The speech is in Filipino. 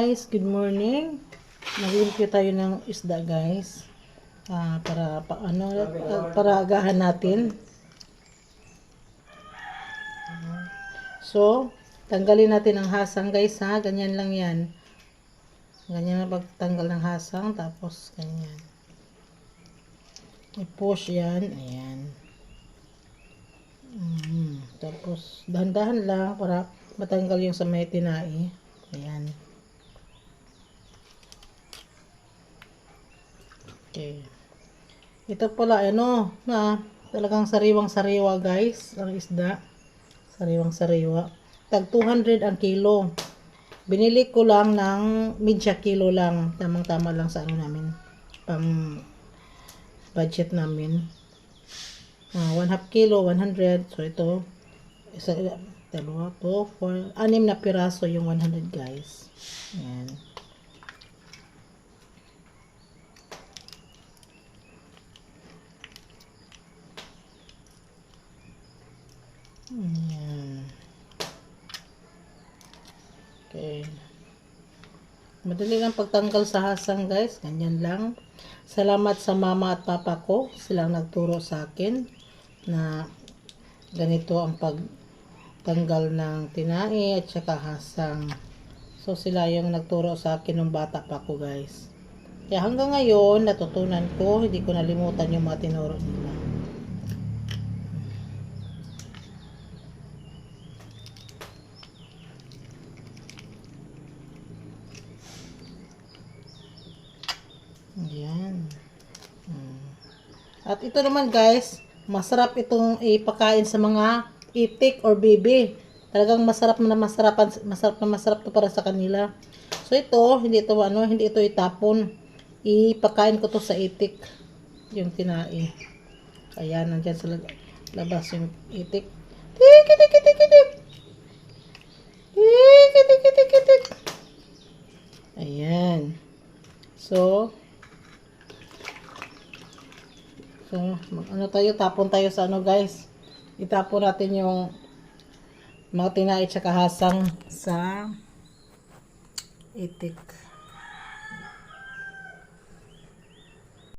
Guys, good morning. Nag-review tayo ng isda, guys. Ah, para pa, ano, ah, para agahan natin. So, tanggalin natin ang hasang, guys, ha. Ganyan lang 'yan. Ganyan na pagtanggal ng hasang, tapos ganyan. I-push 'yan, ayan. Mm, tapos dahan-dahan lang para matanggal yung sa may tinai. Ayan. Okay. Ito pala, ano, na talagang sariwang-sariwa guys, ang isda. Sariwang-sariwa. Tag 200 ang kilo. Binili ko lang ng media kilo lang. Tamang-tama lang sa ano namin. Pang budget namin. Ah, 1 half kilo, 100. So, ito, isa, dalawa, to, four, anim na piraso yung 100 guys. Ayan. Ayan. Okay. Madali lang pagtanggal sa hasang guys. Ganyan lang. Salamat sa mama at papa ko. Silang nagturo sa akin na ganito ang pagtanggal ng tinai at saka hasang. So sila yung nagturo sa akin nung bata pa ko guys. Kaya hanggang ngayon natutunan ko, hindi ko nalimutan yung mga tinuro nila. Ayan. Hmm. At ito naman guys, masarap itong ipakain sa mga itik or baby. Talagang masarap na masarap, masarap na masarap to para sa kanila. So ito, hindi ito ano, hindi ito itapon. Ipakain ko to sa itik. Yung tinai. Ayan, nandyan sa labas yung itik. Tik, tik, tik, tik, tik. Tik, tik, tik, tik, tik. Ayan. So, So, ano tayo, tapon tayo sa ano guys. Itapon natin yung mga tinait sa kahasang sa itik.